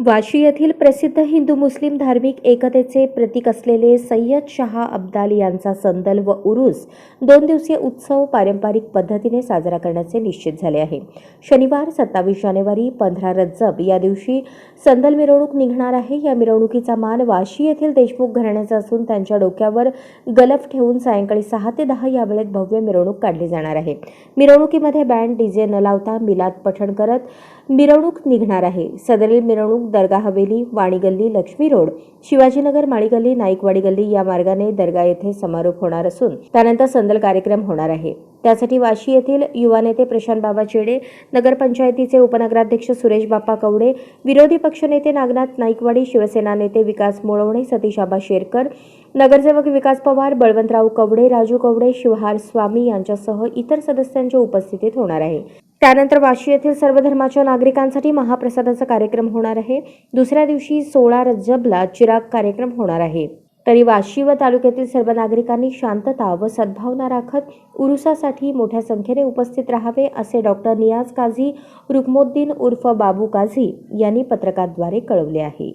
वाशी येथील प्रसिद्ध हिंदू मुस्लिम धार्मिक एकतेचे प्रतीक असलेले सय्यद शहा अब्दाल यांचा संदल व उरूस दोन दिवसीय उत्सव पारंपरिक पद्धतीने साजरा करण्याचे निश्चित झाले आहे. शनिवार सत्तावीस जानेवारी पंधरा रज्जब या दिवशी संदल मिरवणूक निघणार आहे. या मिरवणुकीचा मान वाशी येथील देशमुख घराण्याचा असून त्यांच्या डोक्यावर गलफ ठेवून सायंकाळी सहा ते दहा या वेळेत भव्य मिरवणूक काढली जाणार आहे. मिरवणुकीमध्ये बँड डीजे न लावता मिलाद पठण करत मिरवणूक निघणार आहे. सदरील मिरवणूक दर्गा हवेली वाणी गल्ली लक्ष्मी रोड शिवाजीनगर माळी गल्ली नाईकवाडी गल्ली या मार्गाने दर्गा येथे समारोप होणार असून त्यानंतर संदल कार्यक्रम होणार आहे. त्यासाठी वाशी येथील युवा नेते प्रशांत बाबा चेडे नगरपंचायतीचे उपनगराध्यक्ष सुरेश बाप्पा कवडे विरोधी पक्षनेते नागनाथ नाईकवाडी शिवसेना नेते विकास मोळवणे सतीश आबा शेरकर नगरसेवक विकास पवार बळवंतराव कवडे राजू कवडे शिवहार स्वामी यांच्यासह इतर सदस्यांच्या उपस्थितीत होणार आहे. त्यानंतर वाशी येथील सर्व धर्माच्या नागरिकांसाठी महाप्रसादाचा कार्यक्रम होणार आहे. दुसऱ्या दिवशी सोळा रज्जबला चिराग कार्यक्रम होणार आहे. तरी वाशी व तालुक्यातील सर्व नागरिकांनी शांतता व सद्भावना राखत उरुसासाठी मोठ्या संख्येने उपस्थित राहावे असे डॉक्टर नियाज काझी रुकमोद्दीन उर्फ बाबू काझी यांनी पत्रकाद्वारे कळवले आहे.